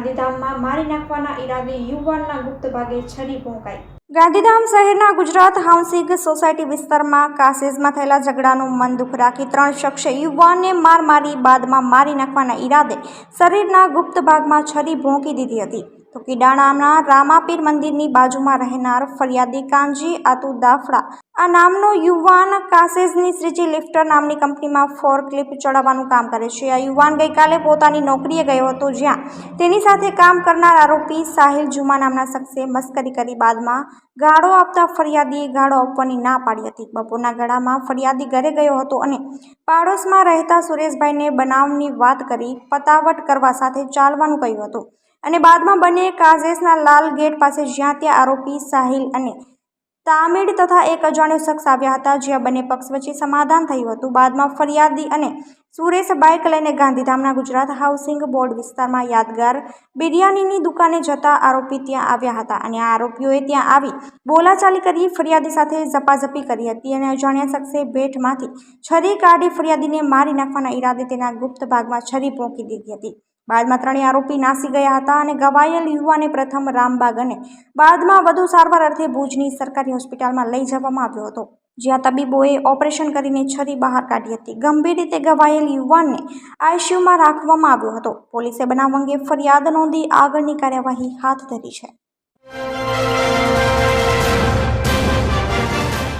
મારી નાખવાના ઈરાદે યુવાનના ગુપ્ત ભાગે છરી ભોંકાઈ. ગાંધીધામ શહેરના ગુજરાત હાઉસિંગ સોસાયટી વિસ્તારમાં કાસીસમાં થયેલા ઝઘડાનું મન દુઃખ રાખી ત્રણ શખ્સે યુવાનને માર મારી બાદમાં મારી નાખવાના ઈરાદે શરીરના ગુપ્ત ભાગમાં છરી ભોંકી દીધી હતી. તો કિડાણાના રામાપીર મંદિરની બાજુમાં રહેનાર ફરિયાદી કાનજી આતુ દાફડા આ નામનો યુવાન કાસેઝની શ્રીજી લિફ્ટર નામની કંપનીમાં ફોરક્લિપ ચડાવવાનું કામ કરે છે. આ યુવાન ગઈકાલે પોતાની નોકરીએ ગયો હતો જ્યાં તેની સાથે કામ કરનાર આરોપી સાહિલ જુમા નામના શખ્સે મસ્કરી કરી બાદમાં ગાળો આપતા ફરિયાદીએ ગાળો આપવાની ના પાડી હતી. બપોરના ગાળામાં ફરિયાદી ઘરે ગયો હતો અને પાડોશમાં રહેતા સુરેશભાઈને બનાવની વાત કરી પતાવટ કરવા સાથે ચાલવાનું કહ્યું હતું અને બાદમાં બંને કાઝેસના લાલ ગેટ પાસે જ્યાં ત્યાં આરોપી સાહિલ અને તામિડ તથા એક અજાણ્યો શખ્સ આવ્યા હતા, જ્યાં બંને પક્ષ વચ્ચે સમાધાન થયું હતું. બાદમાં ફરિયાદી અને સુરેશ બાઇક લઈને ગાંધીધામના ગુજરાત હાઉસિંગ બોર્ડ વિસ્તારમાં યાદગાર બિરયાનીની દુકાને જતા આરોપી ત્યાં આવ્યા હતા અને આ આરોપીઓએ ત્યાં આવી બોલાચાલી કરી, ફરિયાદી સાથે ઝપાઝપી કરી હતી અને અજાણ્યા શખ્સે ભેટમાંથી છરી કાઢી ફરિયાદીને મારી નાખવાના ઈરાદે તેના ગુપ્ત ભાગમાં છરી પોંકી દીધી હતી. બાદમાં ત્રણેય આરોપી નાસી ગયા હતા અને ઘવાયેલ યુવાને પ્રથમ રામબાગ અને બાદમાં વધુ સારવાર અર્થે ભુજની સરકારી હોસ્પિટલમાં લઈ જવામાં આવ્યો હતો, જ્યાં તબીબોએ ઓપરેશન કરીને છરી બહાર કાઢી હતી. ગંભીર રીતે ઘવાયેલ યુવાનને આઈસીયુમાં રાખવામાં આવ્યો હતો. પોલીસે બનાવ અંગે ફરિયાદ નોંધી આગળની કાર્યવાહી હાથ ધરી છે.